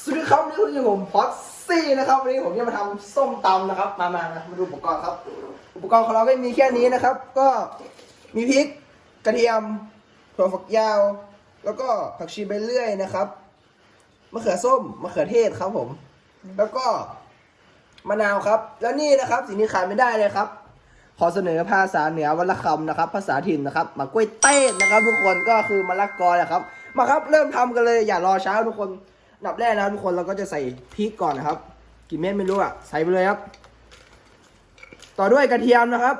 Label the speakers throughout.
Speaker 1: สวัสดีครับนนี้คุณอยู่กับผมพอดซี่นะครับวันนี้ผมจะมาทำส้มตำนะครับ มามามามาดูอุปกรณ์ครับ อุปกรณ์ของเราก็มีแค่นี้นะครับ ก็มีพริกกระเทียมถั่วฝักยาว แล้วก็ผักชีใบเลื่อยนะครับมะเขือส้มมะเขือเทศครับผม แล้วก็มะนาวครับ แล้วนี่นะครับ สิ่งที่ขาดไม่ได้เลยครับ ขอเสนอภาษาเหนือวันละคำนะครับ ภาษาถิ่นนะครับมากล้วยเต้นนะครับ ทุกคนก็คือมะละกอนะครับ มาครับเริ่มทำกันเลยอย่ารอช้าทุกคน ดับแรกนะครับทุกคนเราก็จะใส่พริกก่อนนะครับ กี่เม็ดไม่รู้อะใส่ไปเลยครับ ต่อด้วยกระเทียมนะครับ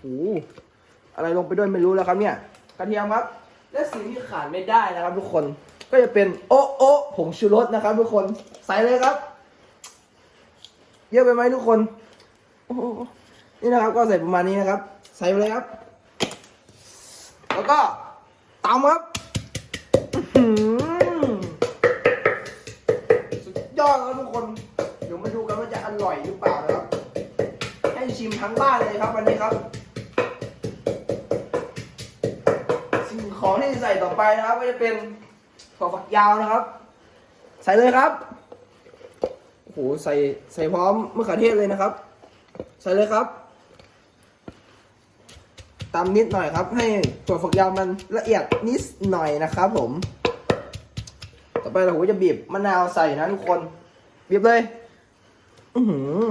Speaker 1: โอ้อะไรลงไปด้วยไม่รู้แล้วครับเนี่ย กระเทียมครับ และสิ่งที่ขาดไม่ได้นะครับ ทุกคนก็จะเป็นโอะโอะผงชูรสนะครับ ทุกคนใส่เลยครับ เยอะไปไหมทุกคนนี่นะครับ ก็ใส่ประมาณนี้นะครับ ใส่ไปเลยครับ แล้วก็ตำครับ ร่อยหรือเปล่านะครับ ให้ชิมทั้งบ้านเลยครับวันนี้ครับ สิ่งของที่ใส่ต่อไปนะครับ ก็จะเป็นถั่วฝักยาวนะครับ ใส่เลยครับโอ้โหใส่ใส่พร้อมมะเขือเทศเลยนะครับ ใส่เลยครับตำนิดหน่อยครับ ให้ถั่วฝักยาวมันละเอียดนิดหน่อยนะครับ ผม ต่อไปเราจะบีบมะนาวใส่นะทุกคนบีบเลย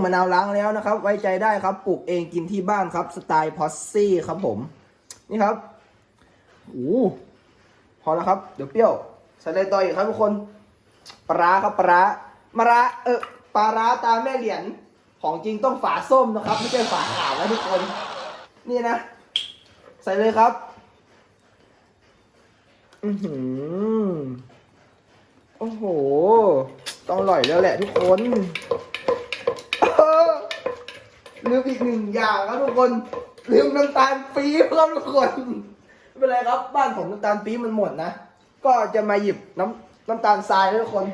Speaker 1: มะนาวล้างแล้วนะครับ ไว้ใจได้ครับปลูกเองกินที่บ้านครับ สไตล์พอสซี่ครับผม นี่ครับโอ้พอแล้วครับ เดี๋ยวเปรี้ยวใส่เลยต่ออีกครับทุกคนปลาครับปลาร้ามะระเออปลาร้าตาแม่เหรียญของจริงต้องฝาส้มนะครับ ไม่ใช่ฝาขาวนะทุกคน นี่นะ ใส่เลยครับ อือหือโอ้โห ต้องอร่อยแล้วแหละทุกคน ลืมอีกหนึ่งอย่างครับทุกคนลืมน้ำตาลปี๊บครับทุกคนไม่เป็นไรครับบ้านผมน้ำตาลปี๊บมันหมดนะก็จะมาหยิบน้ำน้ำตาลทรายนะทุกคน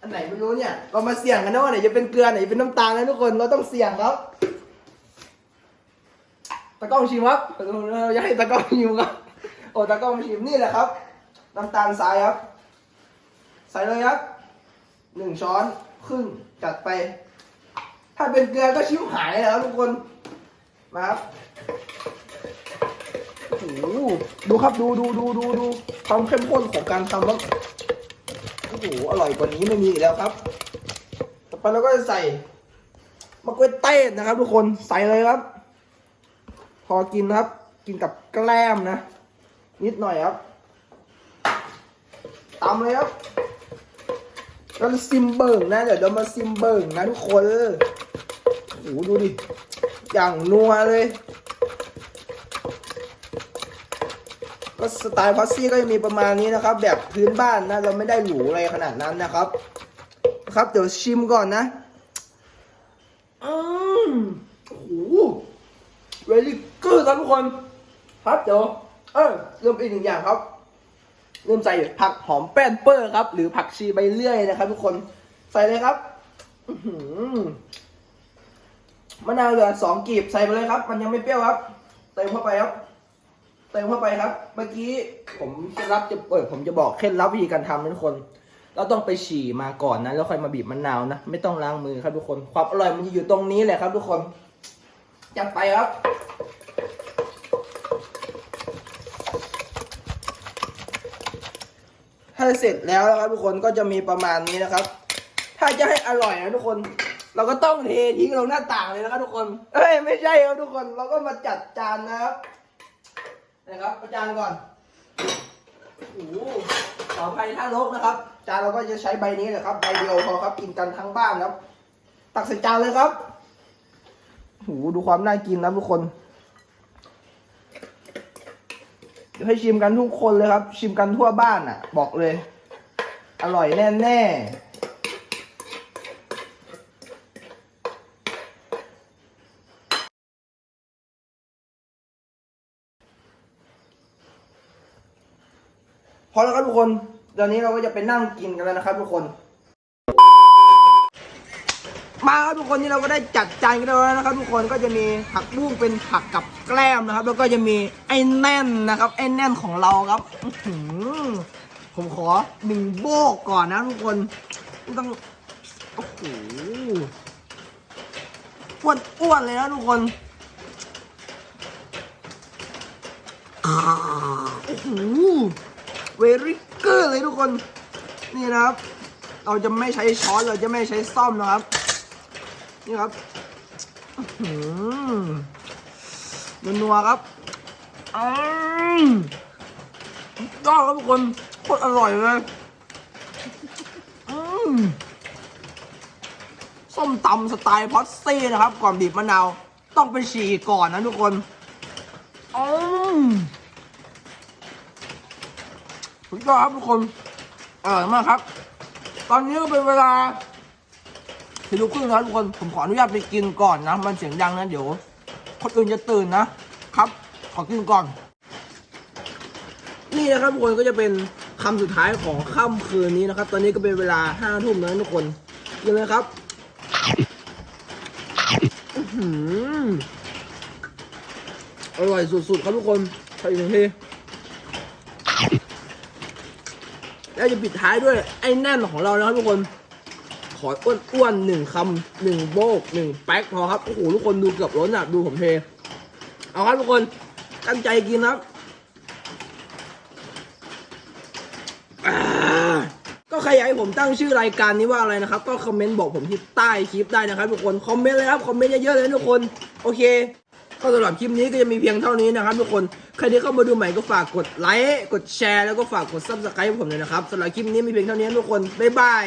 Speaker 1: อันไหนไม่รู้เนี่ยเรามาเสี่ยงกันนะว่าไหนจะเป็นเกลือไหนจะเป็นน้ำตาลนะทุกคนเราต้องเสี่ยงครับตะกล้องชิมครับเราอยากให้ตะกล้องชิมครับโอ้ตะกล้องชิมนี่แหละครับ น้ำตาลทรายครับ ใส่เลยครับหนึ่งช้อนครึ่งจัดไป ถ้าเป็นเกลือก็ชิวหายแล้วทุกคนมาครับโอ้โหดูครับดูดูดูดูดูความเข้มข้นของการทำครับโอ้โหอร่อยกว่านี้ไม่มีอีกแล้วครับ ต่อไปเราก็จะใส่มะกรูดเต้นนะครับ ทุกคนใส่เลยครับ พอกินครับ กินกับแกล้มนะ นิดหน่อยครับตำเลยครับแล้วซิมเบิร์งนะเดี๋ยวเรามาซิมเบิร์งนะทุกคน โอ้โหดูดิ อย่างนัวเลย ก็สไตล์พอสซี่ก็จะมีประมาณนี้นะครับ แบบพื้นบ้านนะ เราไม่ได้หรูอะไรขนาดนั้นนะครับ ครับเดี๋ยวชิมก่อนนะอืมโอ้โห very good ครับทุกคน ครับเดี๋ยวเออเริ่มอีกหนึ่งอย่างครับเริ่มใส่ผักหอมแป้นเปอร์ครับ หรือผักชีใบเลื่อยนะครับ ทุกคนใส่เลยครับ อื มะนาวเหลือสองกีบใส่ไปเลยครับ มันยังไม่เปรี้ยวครับ เติมเข้าไปครับ เติมเข้าไปครับ เมื่อกี้ผมเคล็ดลับจะเปิดผมจะบอกเคล็ดลับวิธีการทำทุกคน เราต้องไปฉี่มาก่อนนะแล้วค่อยมาบีบมะนาวนะ ไม่ต้องล้างมือครับทุกคน ความอร่อยมันจะอยู่ตรงนี้แหละครับ ทุกคนจัดไปครับถ้าเสร็จแล้วนะครับทุกคนก็จะมีประมาณนี้นะครับ ถ้าจะให้อร่อยนะทุกคน เราก็ต้องเททิ้งลงหน้าต่างเลยนะครับทุกคน เอ้ยไม่ใช่ครับทุกคนเราก็มาจัดจานนะครับนะครับประจานก่อนโอ้โหขออภัยถ้ารกนะครับ จานเราก็จะใช้ใบนี้แหละครับใบเดียวพอครับกินกันทั้งบ้านครับ ตักใส่จานเลยครับโอ้โหดูความน่ากินนะทุกคนเดี๋ยวให้ชิมกันทุกคนเลยครับ ชิมกันทั่วบ้านอะ บอกเลย อร่อยแน่แน่ พอแล้วครับทุกคนตอนนี้เราก็จะไปนั่งกินกันแล้วนะครับ ทุกคน มาครับทุกคนนี่เราก็ได้จัดจานกันแล้วนะครับ ทุกคนก็จะมีผักบุ้งเป็นผักกับแกล้มนะครับ แล้วก็จะมีไอ้แน่นนะครับไอ้แน่นของเราครับอืผมขอหนึ่งโบกก่อนนะทุกคนต้องโอ้โหอ้วนอ้วนเลยนะทุกคนอ่าโอ้โห เวริเกอร์เลยทุกคน นี่นะครับ เราจะไม่ใช้ช้อนเราจะไม่ใช้ซ่อมนะครับ นี่ครับหือนัวๆครับอืมยอดครับทุกคนโคตรอร่อยเลยอืมส้มตำสไตล์พอตซี่นะครับ ก่อนบีบมะนาว ต้องไปฉี่ก่อนนะทุกคนอืม สุดยอดครับทุกคนอร่อยมากครับ ตอนนี้ก็เป็นเวลาสี่ทุ่มครึ่งนะทุกคนผมขออนุญาตไปกินก่อนนะ มันเสียงดังนะเดี๋ยว คนอื่นจะตื่นนะครับ ขอกินก่อน นี่นะครับทุกคนก็จะเป็นคำสุดท้ายของค่ำคืนนี้นะครับ ตอนนี้ก็เป็นเวลาห้าทุ่มแล้วนะทุกคนกินเลยครับอร่อยสุดๆครับทุกคนใส่อีกหนึ่ที แล้วจะปิดท้ายด้วยไอ้แน่นของเรานะครับทุกคน ขออ้วนๆหนึ่งคำหนึ่งโบกหนึ่งแป๊กพอครับ โอ้โหทุกคนดูเกือบล้นอะ ดูผมเท เอาครับทุกคน ตั้งใจกินครับก็ใครอยากให้ผมตั้งชื่อรายการนี้ว่าอะไรนะครับ ก็คอมเมนต์บอกผมที่ใต้คลิปได้นะครับทุกคน คอมเมนต์เลยครับ คอมเมนต์เยอะๆเลยทุกคน โอเค ก็สำหรับคลิปนี้ก็จะมีเพียงเท่านี้นะครับทุกคนใครที่เข้ามาดูใหม่ก็ฝากกดไลค์กดแชร์แล้วก็ฝากกดซับสไครต์ผมเลยนะครับสำหรับคลิปนี้มีเพียงเท่านี้ทุกคนบ๊ายบาย